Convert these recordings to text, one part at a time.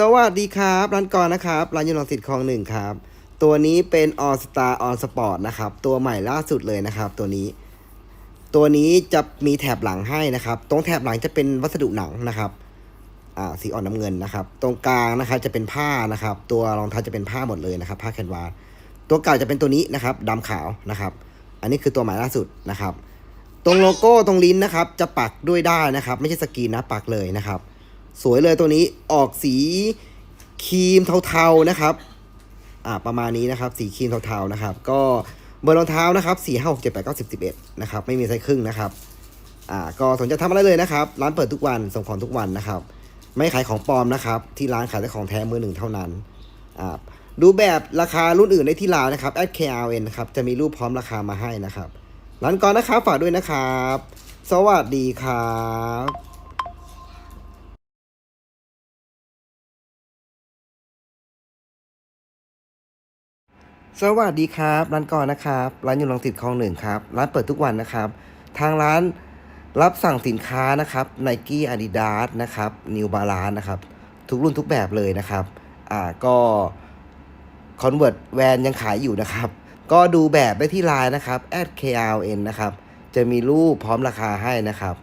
สวัสดีครับ ร้านกรนะครับ ร้านยูนองสิทธิ์คลองหนึ่งครับ ตัวนี้เป็น All Star On Sport นะครับ ตัวใหม่ล่าสุดเลยนะครับ ตัวนี้ ตัวนี้จะมีแถบหลังให้นะครับ ตรงแถบหลังจะเป็นวัสดุหนังนะครับ อ่า สีอ่อนน้ำเงินนะครับ ตรงกลางนะครับจะเป็นผ้านะครับ ตัวรองเท้าจะเป็นผ้าหมดเลยนะครับ ผ้าแคนวาส ตัวเก่าจะเป็นตัวนี้นะครับดำขาวนะครับ อันนี้คือตัวใหม่ล่าสุดนะครับ ตรงโลโก้ตรงลิ้นนะครับ จะปักด้วยได้นะครับ ไม่ใช่สกรีนนะปักเลยนะครับ สวยเลยตัวนี้ออกสีครีมเทาๆนะครับ อ่าประมาณนี้นะครับ สีครีมเทาๆนะครับ ก็เบอร์รองเท้านะครับสี่ห้าหกเจ็ดแปดเก้าสิบสิบเอ็ดนะครับ ไม่มีไซส์ครึ่งนะครับ อ่า ก็สนใจทำอะไรเลยนะครับ ร้านเปิดทุกวันส่งของทุกวันนะครับ ไม่ขายของปลอมนะครับ ที่ร้านขายแต่ของแท้มือหนึ่งเท่านั้น อ่า ดูแบบราคารุ่นอื่นได้ที่ร้านนะครับ @krn นะครับ จะมีรูปพร้อมราคามาให้นะครับ ร้านก่อนนะครับ ฝากด้วยนะครับ สวัสดีครับ สวัสดีครับร้านก่อนนะครับร้านอยู่ลังสิตคลองหนึ่งครับร้านเปิดทุกวันนะครับ ทางร้านรับสั่งสินค้านะครับไนกี้อาดิดาสนะครับนิวบาลานนะครับ ทุกรุ่นทุกแบบเลยนะครับอ่าก็คอนเวิร์ตแวนยังขายอยู่นะครับ ก็ดูแบบได้ที่ไลน์นะครับ @krn นะครับจะมีรูปพร้อมราคาให้นะครับ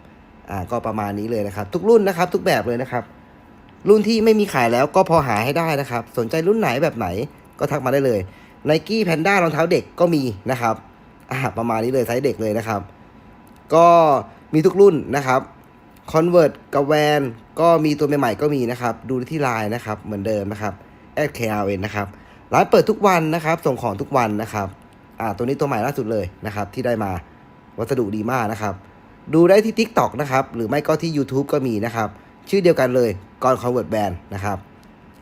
อ่าก็ประมาณนี้เลยนะครับ ทุกรุ่นนะครับ ทุกแบบเลยนะครับ รุ่นที่ไม่มีขายแล้วก็พอหาให้ได้นะครับ สนใจรุ่นไหนแบบไหนก็ทักมาได้เลย ไนกี้แพนด้ารองเท้าเด็กก็มีนะครับอ่าประมาณนี้เลยไซส์เด็กเลยนะครับ ก็มีทุกรุ่นนะครับคอนเวิร์ตกับแวนก็มีตัวใหม่ๆก็มีนะครับ ดูได้ที่ไลน์นะครับ เหมือนเดิมนะครับ @krn นะครับ ร้านเปิดทุกวันนะครับ ส่งของทุกวันนะครับ อ่า ตัวนี้ตัวใหม่ล่าสุดเลยนะครับ ที่ได้มา วัสดุดีมากนะครับ ดูได้ที่ TikTok นะครับ หรือไม่ก็ที่ YouTube ก็มีนะครับ ชื่อเดียวกันเลยกอนคอนเวิร์ตแบนนะครับ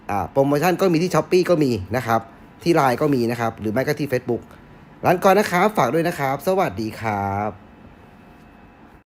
อ่า โปรโมชั่นก็มีที่ s h อ p e e ก็มีนะครับ ที่ไลน์ก็มีนะครับ หรือไม่ก็ที่ Facebook ร้านก่อนนะครับ ฝากด้วยนะครับ สวัสดีครับ